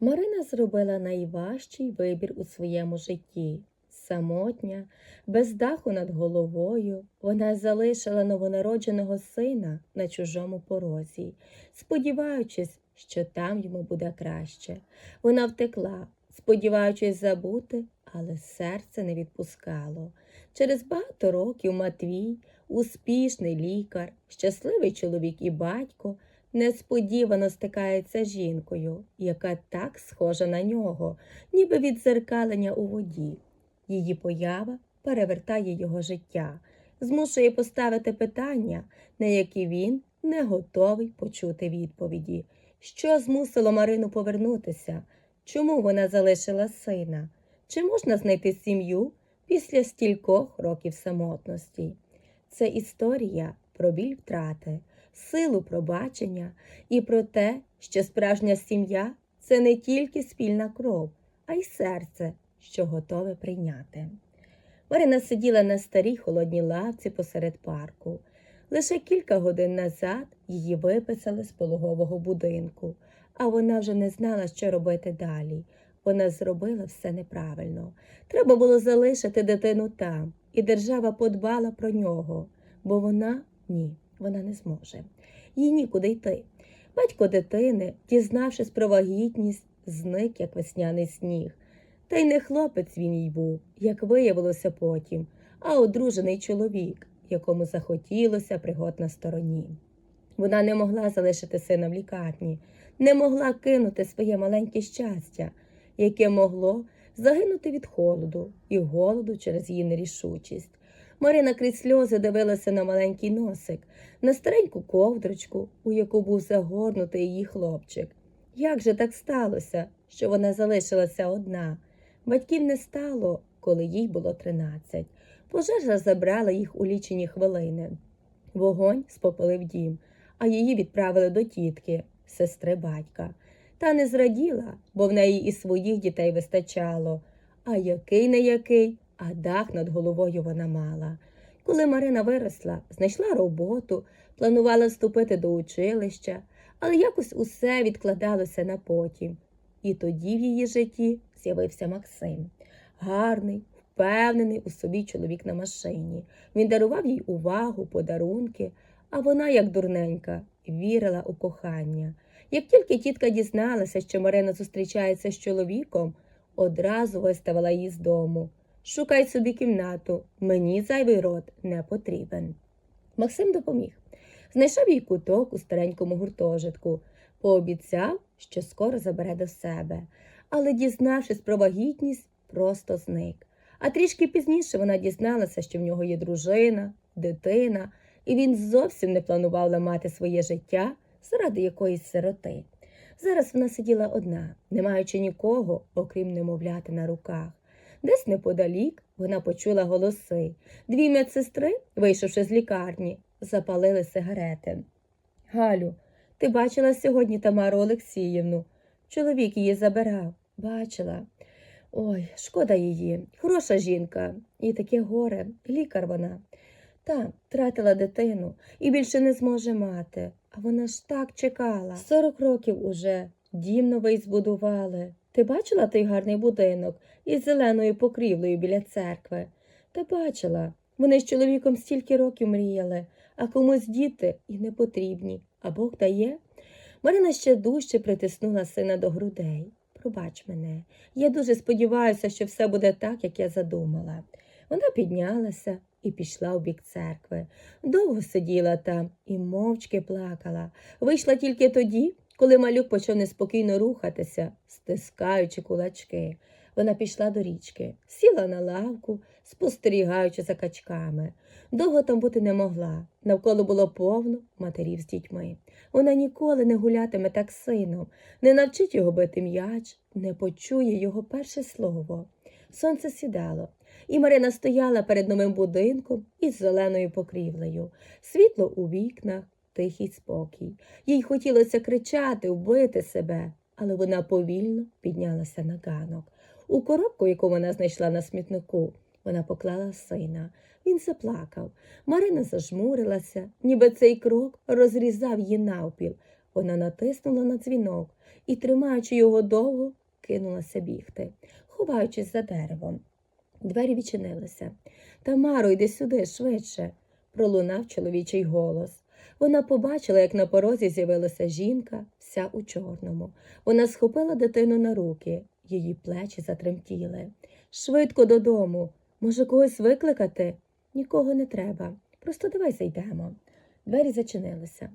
Марина зробила найважчий вибір у своєму житті. Самотня, без даху над головою, вона залишила новонародженого сина на чужому порозі, сподіваючись, що там йому буде краще. Вона втекла, сподіваючись забути, але серце не відпускало. Через багато років Матвій, успішний лікар, щасливий чоловік і батько, несподівано стикається з жінкою, яка так схожа на нього, ніби відзеркалення у воді. Її поява перевертає його життя, змушує поставити питання, на які він не готовий почути відповіді. Що змусило Марину повернутися? Чому вона залишила сина? Чи можна знайти сім'ю після стількох років самотності? Це історія про біль втрати, силу пробачення і про те, що справжня сім'я це не тільки спільна кров, а й серце, що готове прийняти. Марина сиділа на старій холодній лавці посеред парку. Лише кілька годин назад її виписали з пологового будинку, а вона вже не знала, що робити далі. Вона зробила все неправильно. Треба було залишити дитину там, і держава подбала про нього, бо вона ні, вона не зможе. Їй нікуди йти. Батько дитини, дізнавшись про вагітність, зник, як весняний сніг. Та й не хлопець він їй був, як виявилося потім, а одружений чоловік, якому захотілося пригод на стороні. Вона не могла залишити сина в лікарні, не могла кинути своє маленьке щастя, яке могло загинути від холоду і голоду через її нерішучість. Марина крізь сльози дивилася на маленький носик, на стареньку ковдрочку, у яку був загорнутий її хлопчик. Як же так сталося, що вона залишилася одна? Батьків не стало, коли їй було тринадцять. Пожежа забрала їх у лічені хвилини. Вогонь спопалив дім, а її відправили до тітки, сестри батька. Та не зраділа, бо в неї і своїх дітей вистачало. А який не який, а дах над головою вона мала. Коли Марина виросла, знайшла роботу, планувала вступити до училища, але якось усе відкладалося на потім. І тоді в її житті з'явився Максим. Гарний, впевнений у собі чоловік на машині. Він дарував їй увагу, подарунки, а вона, як дурненька, вірила у кохання. Як тільки тітка дізналася, що Марина зустрічається з чоловіком, одразу виставила її з дому. Шукай собі кімнату, мені зайвий рот не потрібен. Максим допоміг. Знайшов їй куток у старенькому гуртожитку, пообіцяв, що скоро забере до себе, але, дізнавшись про вагітність, просто зник. А трішки пізніше вона дізналася, що в нього є дружина, дитина, і він зовсім не планував ламати своє життя заради якоїсь сироти. Зараз вона сиділа одна, не маючи нікого, окрім немовляти на руках. Десь неподалік вона почула голоси. Дві медсестри, вийшовши з лікарні, запалили сигарети. Галю, ти бачила сьогодні Тамару Олексіївну? Чоловік її забирав. Бачила. Ой, шкода її. Хороша жінка. І таке горе. Лікар вона. Та, втратила дитину і більше не зможе мати. А вона ж так чекала. Сорок років уже. Дім новий збудували. Ти бачила той гарний будинок із зеленою покрівлею біля церкви? Та бачила. Вони з чоловіком стільки років мріяли, а комусь діти і не потрібні. А Бог дає. Марина ще дужче притиснула сина до грудей. Пробач мене. Я дуже сподіваюся, що все буде так, як я задумала. Вона піднялася і пішла у бік церкви. Довго сиділа там і мовчки плакала. Вийшла тільки тоді, коли малюк почав неспокійно рухатися, стискаючи кулачки. Вона пішла до річки, сіла на лавку, спостерігаючи за качками. Довго там бути не могла. Навколо було повно матерів з дітьми. Вона ніколи не гулятиме так сином, не навчить його бити м'яч, не почує його перше слово. Сонце сідало, і Марина стояла перед новим будинком із зеленою покрівлею, світло у вікнах, тихий спокій. Їй хотілося кричати, вбити себе, але вона повільно піднялася на ганок. У коробку, яку вона знайшла на смітнику, вона поклала сина. Він заплакав. Марина зажмурилася, ніби цей крок розрізав її навпіл. Вона натиснула на дзвінок і, тримаючи його довго, кинулася бігти, ховаючись за деревом. Двері відчинилися. Тамаро, йди сюди швидше, пролунав чоловічий голос. Вона побачила, як на порозі з'явилася жінка, вся у чорному. Вона схопила дитину на руки, її плечі затремтіли. Швидко додому. Може, когось викликати? Нікого не треба. Просто давай зайдемо. Двері зачинилися.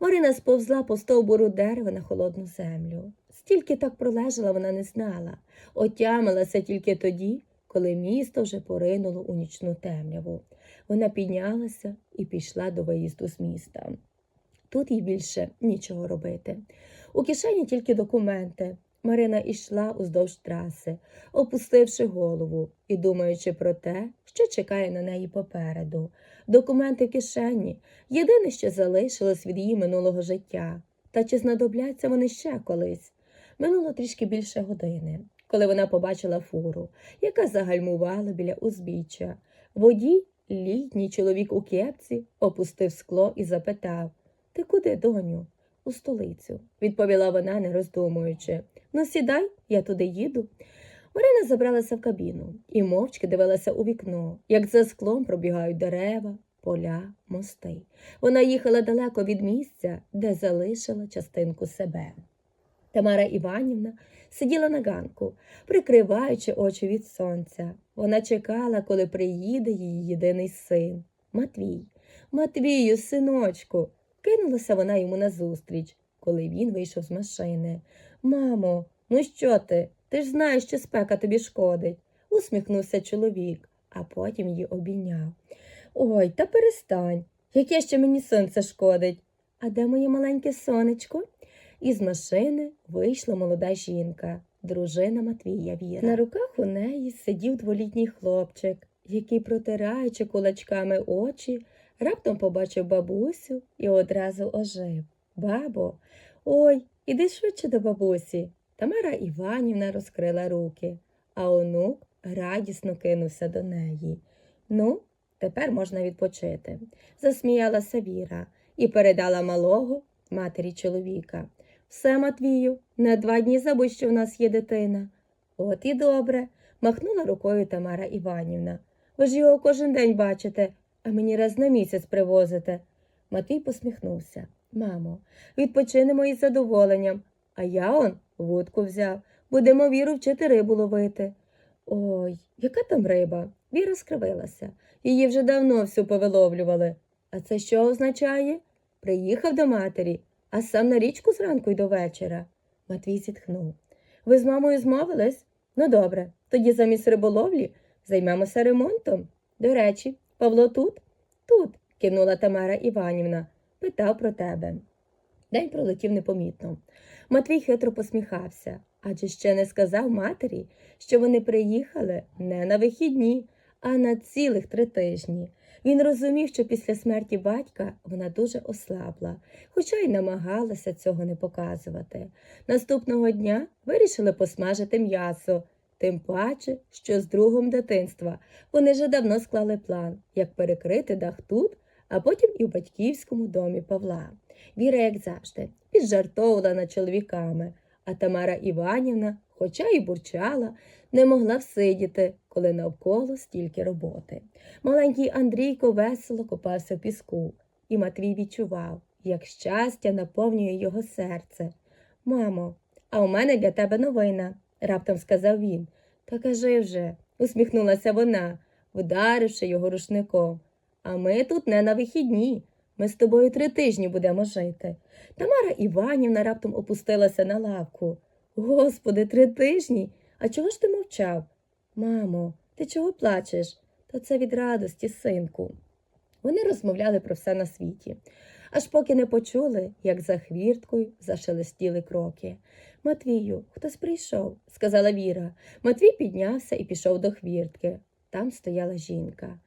Марина сповзла по стовбуру дерева на холодну землю. Стільки так пролежала, вона не знала. Отямилася тільки тоді, коли місто вже поринуло у нічну темряву. Вона піднялася і пішла до виїзду з міста. Тут їй більше нічого робити. У кишені тільки документи. Марина йшла уздовж траси, опустивши голову і думаючи про те, що чекає на неї попереду. Документи в кишені єдине, що залишилось від її минулого життя. Та чи знадобляться вони ще колись? Минуло трішки більше години, коли вона побачила фуру, яка загальмувала біля узбіччя. Водій, літній чоловік у кепці, опустив скло і запитав Ти куди, доню? У столицю, відповіла вона, не роздумуючи. Ну, сідай, я туди їду. Марина забралася в кабіну і мовчки дивилася у вікно, як за склом пробігають дерева, поля, мости. Вона їхала далеко від місця, де залишила частинку себе. Тамара Іванівна сиділа на ганку, прикриваючи очі від сонця. Вона чекала, коли приїде її єдиний син Матвій. Матвію, синочку, кинулася вона йому назустріч, коли він вийшов з машини. Мамо, ну що ти? Ти ж знаєш, що спека тобі шкодить, усміхнувся чоловік, а потім її обійняв. Ой, та перестань, яке ще мені сонце шкодить. А де моє маленьке сонечко? Із машини вийшла молода жінка, дружина Матвія Віра. На руках у неї сидів дволітній хлопчик, який, протираючи кулачками очі, раптом побачив бабусю і одразу ожив. Бабо, ой, іди швидше до бабусі. Тамара Іванівна розкрила руки, а онук радісно кинувся до неї. Ну, тепер можна відпочити, засміялася Віра і передала малого матері чоловіка. Все, Матвію, на два дні забудь, що в нас є дитина. От і добре, махнула рукою Тамара Іванівна. Ви ж його кожен день бачите, а мені раз на місяць привозите. Матвій посміхнувся. Мамо, відпочинемо із задоволенням, а я он вудку взяв. Будемо віру вчити рибу ловити. Ой, яка там риба? Віра скривилася. Її вже давно всю повиловлювали. А це що означає? Приїхав до матері, а сам на річку зранку й до вечора. Матвій зітхнув. Ви з мамою змовились? Ну добре, тоді замість риболовлі займемося ремонтом. До речі, Павло тут? Тут, кивнула Тамара Іванівна, питав про тебе. День пролетів непомітно. Матвій хитро посміхався, адже ще не сказав матері, що вони приїхали не на вихідні, а на цілих три тижні. Він розумів, що після смерті батька вона дуже ослабла, хоча й намагалася цього не показувати. Наступного дня вирішили посмажити м'ясо, тим паче, що з другом дитинства вони вже давно склали план, як перекрити дах тут, а потім і в батьківському домі Павла. Віра, як завжди, піджартовувала над чоловіками, а Тамара Іванівна, хоча й бурчала, не могла всидіти, коли навколо стільки роботи. Маленький Андрійко весело копався в піску, і Матвій відчував, як щастя наповнює його серце. Мамо, а у мене для тебе новина, раптом сказав він. Та кажи вже, усміхнулася вона, вдаривши його рушником. А ми тут не на вихідні. Ми з тобою три тижні будемо жити. Тамара Іванівна раптом опустилася на лавку. Господи, три тижні? А чого ж ти мовчав? Мамо, ти чого плачеш? Та це від радості, синку. Вони розмовляли про все на світі, аж поки не почули, як за хвірткою зашелестіли кроки. Матвію, хтось прийшов, сказала Віра. Матвій піднявся і пішов до хвіртки. Там стояла жінка.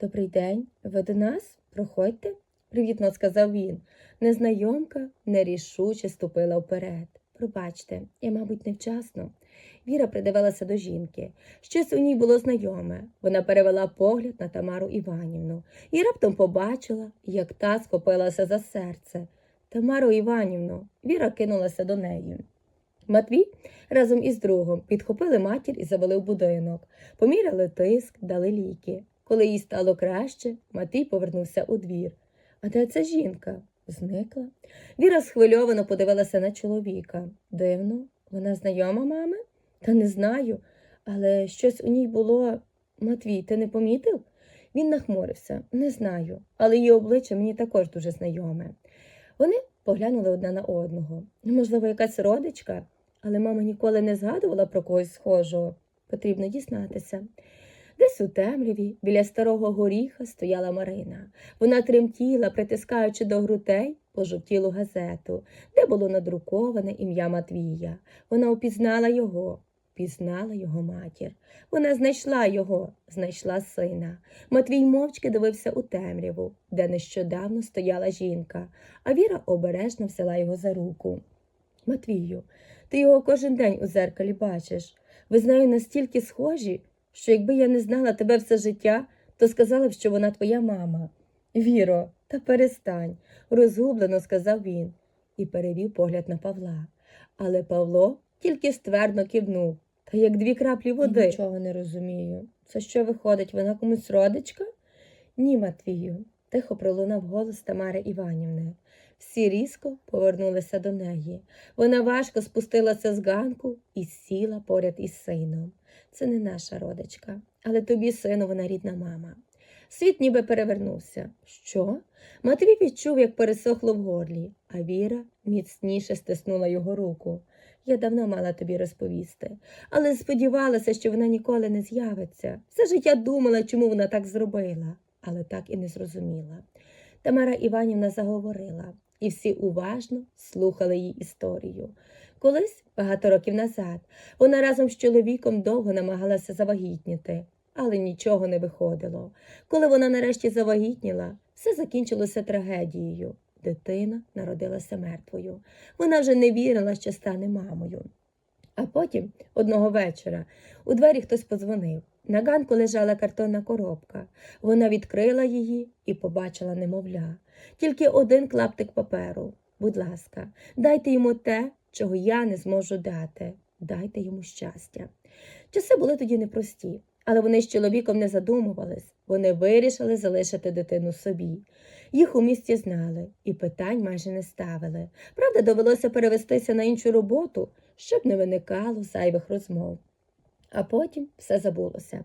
Добрий день, ви до нас? Проходьте, привітно сказав він. Незнайомка нерішуче ступила вперед. Пробачте, я, мабуть, невчасно. Віра придивилася до жінки. Щось у ній було знайоме. Вона перевела погляд на Тамару Іванівну і раптом побачила, як та схопилася за серце. Тамаро Іванівно, Віра кинулася до неї. Матвій разом із другом підхопили матір і завели в будинок, поміряли тиск, дали ліки. Коли їй стало краще, Матвій повернувся у двір. А де ця жінка? Зникла. Віра схвильовано подивилася на чоловіка. Дивно, вона знайома мами? Та не знаю, але щось у ній було. Матвій, ти не помітив? Він нахмурився. Не знаю, але її обличчя мені також дуже знайоме. Вони поглянули одна на одного. Можливо, якась родичка, але мама ніколи не згадувала про когось схожого. Потрібно дізнатися. Десь у темряві, біля старого горіха, стояла Марина. Вона тремтіла, притискаючи до грудей пожовтілу газету, де було надруковане ім'я Матвія. Вона упізнала його, пізнала його матір. Вона знайшла його, знайшла сина. Матвій мовчки дивився у темряву, де нещодавно стояла жінка, а Віра обережно взяла його за руку. Матвію, ти його кожен день у зеркалі бачиш. Ви з нею настільки схожі, що якби я не знала тебе все життя, то сказала б, що вона твоя мама. Віро, та перестань, розгублено сказав він і перевів погляд на Павла. Але Павло тільки ствердно кивнув, та як дві краплі води. Я нічого не розумію. Це що виходить, вона комусь родичка? Ні, Матвію, тихо пролунав голос Тамари Іванівни. Всі різко повернулися до неї. Вона важко спустилася з ганку і сіла поряд із сином. Це не наша родичка, але тобі, сину, вона рідна мама. Світ ніби перевернувся. Що? Матвій відчув, як пересохло в горлі, а Віра міцніше стиснула його руку. Я давно мала тобі розповісти, але сподівалася, що вона ніколи не з'явиться. Все життя думала, чому вона так зробила, але так і не зрозуміла. Тамара Іванівна заговорила, і всі уважно слухали її історію. Колись, багато років назад, вона разом з чоловіком довго намагалася завагітніти, але нічого не виходило. Коли вона нарешті завагітніла, все закінчилося трагедією. Дитина народилася мертвою. Вона вже не вірила, що стане мамою. А потім, одного вечора, у двері хтось подзвонив. На ганку лежала картонна коробка. Вона відкрила її і побачила немовля. Тільки один клаптик паперу. Будь ласка, дайте йому те, чого я не зможу дати. Дайте йому щастя. Часи були тоді непрості, але вони з чоловіком не задумувались. Вони вирішили залишити дитину собі. Їх у місті знали і питань майже не ставили. Правда, довелося перевестися на іншу роботу, щоб не виникало зайвих розмов. А потім все забулося.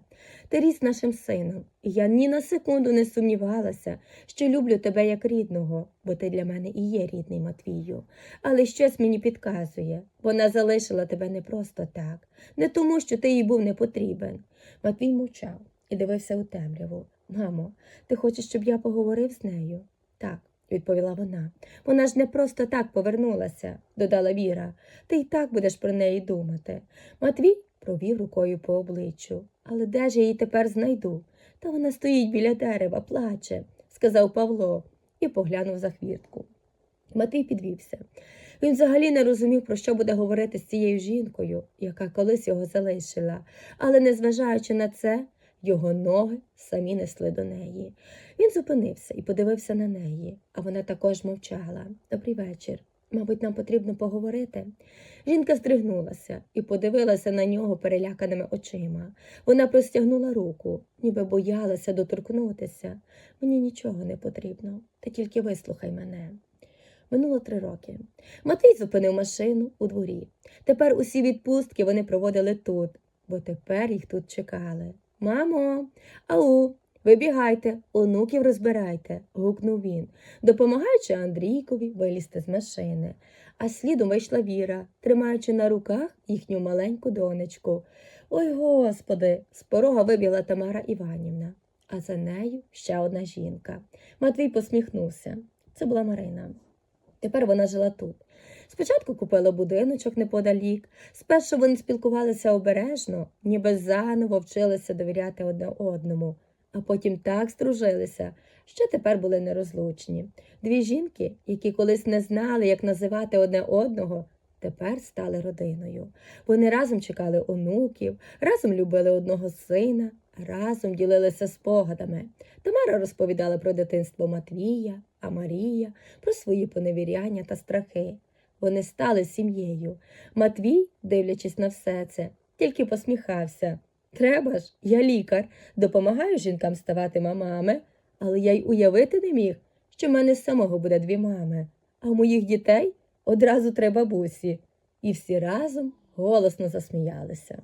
Ти ріс нашим сином, і я ні на секунду не сумнівалася, що люблю тебе як рідного, бо ти для мене і є рідний Матвію. Але щось мені підказує вона залишила тебе не просто так, не тому, що ти їй був не потрібен. Матвій мовчав і дивився у темряву. Мамо, ти хочеш, щоб я поговорив з нею? Так, відповіла вона. Вона ж не просто так повернулася, додала Віра. Ти й так будеш про неї думати. Матвій провів рукою по обличчю. Але де ж я її тепер знайду? Та вона стоїть біля дерева, плаче, сказав Павло і поглянув за хвіртку. Матвій підвівся. Він взагалі не розумів, про що буде говорити з цією жінкою, яка колись його залишила, але, незважаючи на це, його ноги самі несли до неї. Він зупинився і подивився на неї, а вона також мовчала. Добрий вечір. Мабуть, нам потрібно поговорити. Жінка здригнулася і подивилася на нього переляканими очима. Вона простягнула руку, ніби боялася доторкнутися. Мені нічого не потрібно, ти тільки вислухай мене. Минуло три роки. Матвій зупинив машину у дворі. Тепер усі відпустки вони проводили тут, бо тепер їх тут чекали. Мамо, ау, вибігайте, онуків розбирайте, гукнув він, допомагаючи Андрійкові вилізти з машини. А слідом вийшла Віра, тримаючи на руках їхню маленьку донечку. Ой господи, з порога вибігла Тамара Іванівна, а за нею ще одна жінка. Матвій посміхнувся. Це була Марина. Тепер вона жила тут. Спочатку купила будиночок неподалік. Спершу вони спілкувалися обережно, ніби заново вчилися довіряти одне одному, а потім так стружилися, що тепер були нерозлучні. Дві жінки, які колись не знали, як називати одне одного, тепер стали родиною. Вони разом чекали онуків, разом любили одного сина, разом ділилися спогадами. Тамара розповідала про дитинство Матвія, а Марія про свої поневіряння та страхи. Вони стали сім'єю. Матвій, дивлячись на все це, тільки посміхався. Треба ж, я лікар, допомагаю жінкам ставати мамами, але я й уявити не міг, що в мене самого буде дві мами, а у моїх дітей одразу три бабусі. І всі разом голосно засміялися.